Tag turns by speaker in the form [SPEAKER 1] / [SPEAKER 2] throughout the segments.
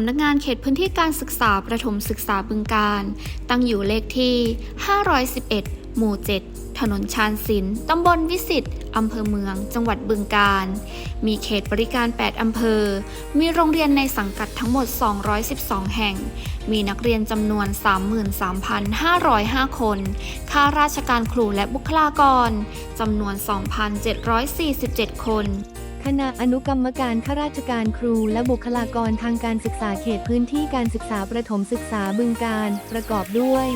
[SPEAKER 1] ำนักงานเขตพื้นที่การศึกษาประถมศึกษาบึงการ ตั้งอยู่เลขที่ 511 หมู่ 7 ถนนชานศิลป์ตำบลวิสิตอำเภอเมือง จังหวัดบึงการ มีเขตบริการ 8 อำเภอ มีโรงเรียนในสังกัดทั้งหมด 212 แห่ง มีนักเรียนจำนวน 33,505 คน ข้าราชการครูและบุคลากรจำนวน 2,747 คน
[SPEAKER 2] คณะอนุกรรมการข้าราชการครู และบุคลากรทางการศึกษาเขตพื้นที่การศึกษาประถมศึกษาบึงการ ประกอบด้วย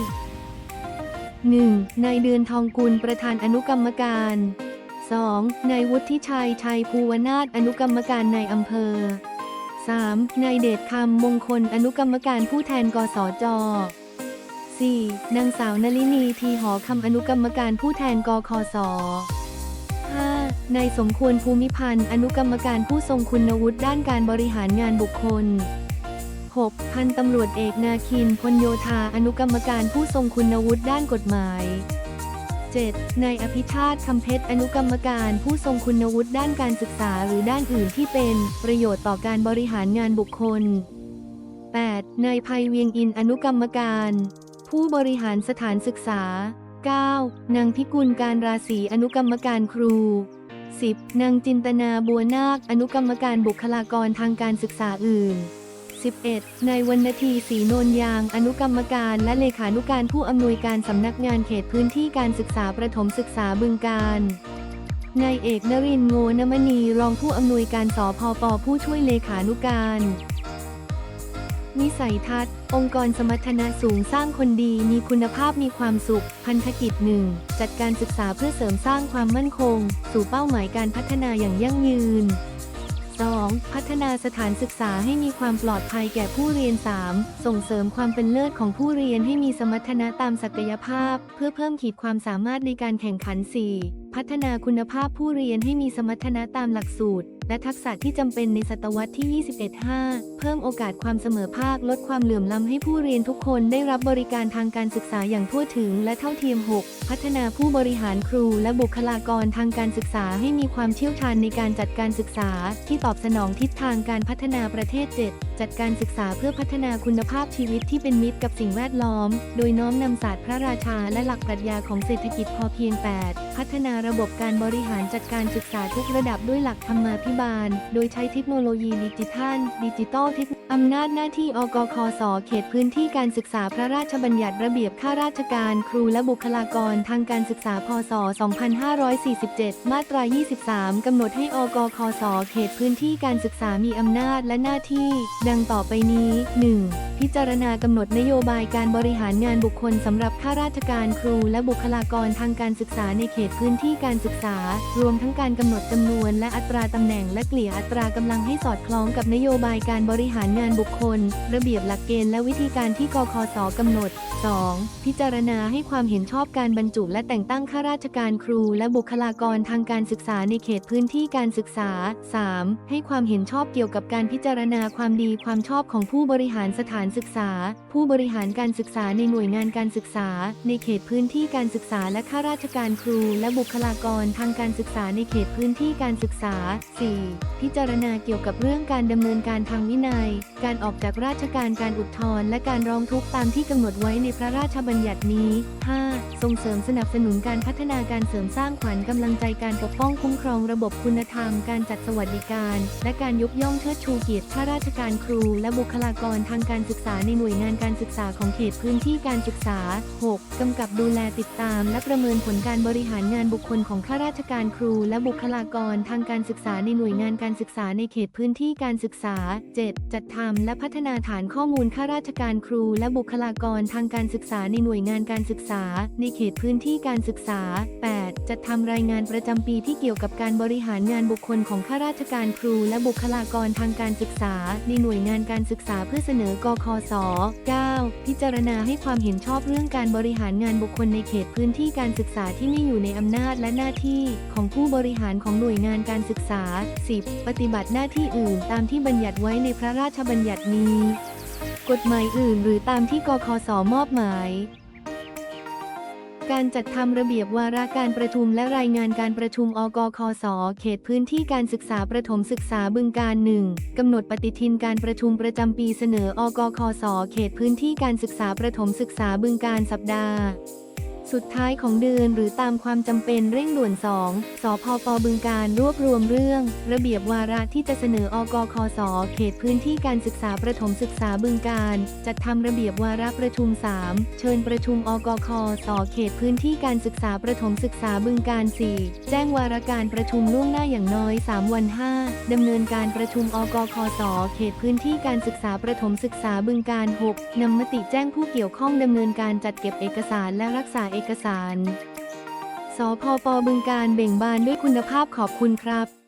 [SPEAKER 2] 1. นายเดือนทองกุลประธานอนุกรรมการ 2. นายวุฒิชัย ชัยภูวนาถอนุกรรมการในอำเภอ 3. นายเดชคำมงคลอนุกรรมการผู้แทนกสจ 4. นางสาวนลินีทีหอคำอนุกรรมการผู้แทนกคส นายสมควรภูมิพันธ์ อนุกรรมการผู้ทรงคุณวุฒิด้านการบริหารงานบุคคล 6. พันตำรวจเอกนาคินพลโยธา อนุกรรมการผู้ทรงคุณวุฒิด้านกฎหมาย 7. นายอภิชาติคำเพชร อนุกรรมการผู้ทรงคุณวุฒิด้านการศึกษาหรือด้านอื่นที่เป็น ประโยชน์ต่อการบริหารงานบุคคล 8. นายภัยเวียงอิน อนุกรรมการ ผู้บริหารสถานศึกษา 9. นางพิกุลการราศีอนุกรรมการครู 10. นางจินตนาบัวนาค อนุกรรมการบุคลากรทางการศึกษาอื่น 11. นายวรรณทีศรีโนนยาง อนุกรรมการและเลขานุการผู้อำนวยการสำนักงานเขตพื้นที่การศึกษาประถมศึกษาบึงการนายเอกนรินโงนมณีรองผู้อำนวยการสพปผู้ช่วยเลขานุการ วิสัยทัศน์ องค์กรสมรรถนะสูงสร้างคนดีมีคุณภาพมีความสุข พันธกิจหนึ่งจัดการศึกษาเพื่อเสริมสร้างความมั่นคง สู่เป้าหมายการพัฒนาอย่างยั่งยืน 2. พัฒนาสถานศึกษาให้มีความปลอดภัยแก่ผู้เรียน 3. ส่งเสริมความเป็นเลิศของผู้เรียนให้มีสมรรถนะตามศักยภาพ เพื่อเพิ่มขีดความสามารถในการแข่งขัน 4. พัฒนาคุณภาพผู้เรียนให้มีสมรรถนะตามหลักสูตร และทักษะที่จำเป็นในศตวรรษที่ 21-5 เพิ่มโอกาสความเสมอภาคลดความเหลื่อมล้ำให้ผู้เรียนทุกคนได้รับบริการทางการศึกษาอย่างทั่วถึงและเท่าเทียม 6. พัฒนาผู้บริหารครูและบุคลากรทางการศึกษาให้มีความเชี่ยวชาญในการจัดการศึกษา ที่ตอบสนองทิศทางการพัฒนาประเทศ 7. จัดการศึกษาเพื่อพัฒนาคุณภาพชีวิตที่เป็นมิตรกับสิ่งแวดล้อม โดยน้อมนำศาสตร์พระราชาและหลักปรัชญาของเศรษฐกิจพอเพียง 8. พัฒนาระบบการบริหารจัดการศึกษาทุกระดับด้วยหลักธรรมาภิบาล โดยใช้เทคโนโลยีดิจิทัล ดิจิตอลเทคอำนาจหน้าที่อกคสเขตพื้นที่การศึกษาพระราชบัญญัติระเบียบข้าราชการ ครูและบุคลากรทางการศึกษาพศ 2547 มาตรา 23 กำหนดให้อกคสเขตพื้นที่การศึกษามีอำนาจและหน้าที่ดังต่อไปนี้ 1. พิจารณากำหนดนโยบายการบริหารงานบุคคลสำหรับข้าราชการครูและบุคลากรทางการศึกษาในเขตพื้นที่การศึกษา รวมทั้งการกำหนดจำนวนและอัตราตำแหน่งและเกลี่ยอัตรากำลังให้สอดคล้องกับนโยบายการบริหารงานบุคคล ระเบียบหลักเกณฑ์และวิธีการที่กคสกำหนด 2. พิจารณาให้ความเห็นชอบการบรรจุและแต่งตั้งข้าราชการครูและบุคลากรทางการศึกษาในเขตพื้นที่การศึกษา 3. ให้ความเห็นชอบเกี่ยวกับการพิจารณาความดีความชอบของผู้บริหารสถานศึกษา ผู้บริหารการศึกษาในหน่วยงานการศึกษา ในเขตพื้นที่การศึกษาและข้าราชการครู และบุคลากรทางการศึกษาในเขตพื้นที่การศึกษา 4. พิจารณาเกี่ยวกับเรื่องการดำเนินการทางวินัย การออกจากราชการการอุทธรณ์และการร้องทุกข์ตามที่กำหนดไว้ในพระราชบัญญัตินี้ 5. ส่งเสริมสนับสนุนการพัฒนาการเสริมสร้างขวัญกำลังใจการปกป้องคุ้มครองระบบคุณธรรม การจัดสวัสดิการ และการยกย่องเชิดชูเกียรติข้าราชการครูรู และบุคลากรทางการศึกษาในหน่วยงานการศึกษาของเขตพื้นที่การศึกษา 6. กำกับดูแลติดตาม และประเมินผลการบริหารงานบุคคลของข้าราชการครู และบุคลากรทางการศึกษาในหน่วยงานการศึกษาในเขตพื้นที่การศึกษา 7. จัดทำและพัฒนาฐานข้อมูลข้าราชการครู และบุคลากรทางการศึกษาในหน่วยงานการศึกษา ในเขตพื้นที่การศึกษา 8. จัดทำรายงานประจำปีที่เกี่ยวกับการบริหารงานบุคคลของข้าราชการครู และบุคลากรทางการศึกษาในหน่วยวยงานการศึกษาเพื่อเสนอกคศ 9. พิจารณาให้ความเห็นชอบเรื่องการบริหารงานบุคคลในเขตพื้นที่การศึกษาที่ไม่อยู่ในอำนาจและหน้าที่ของผู้บริหารของหน่วยงานการศึกษา 10. ปฏิบัติหน้าที่อื่น ตามที่บัญญัติไว้ในพระราชบัญญัตินี้ กฎหมายอื่น หรือตามที่กคสมอบหมาย การจัดทำระเบียบวาระการประชุมและรายงานการประชุมอกคส เขตพื้นที่การศึกษาประถมศึกษาบึงการหนึ่งกำหนดปฏิทินการประชุมประจำปีเสนออกคส เขตพื้นที่การศึกษาประถมศึกษาบึงการสัปดาห์ สุดท้ายของเดือนหรือตามความจำเป็นเร่งด่วน 2 สพปบึงการรวบรวมเรื่อง ระเบียบวาระที่จะเสนออกคสเขตพื้นที่การศึกษาประถมศึกษาบึงการ จัดทำระเบียบวาระประชุม 3 เชิญประชุมอกคสเขตพื้นที่การศึกษาประถมศึกษาบึงการ 4 แจ้งวาระการประชุมล่วงหน้าอย่างน้อย 3 วัน 5ดำเนินการประชุมอกคสเขตพื้นที่การศึกษาประถมศึกษาบึงการ 6นำมติแจ้งผู้เกี่ยวข้องดำเนินการจัดเก็บเอกสารและรักษาเอกสาร สพปบึงการเบ่งบานด้วยคุณภาพขอบคุณครับ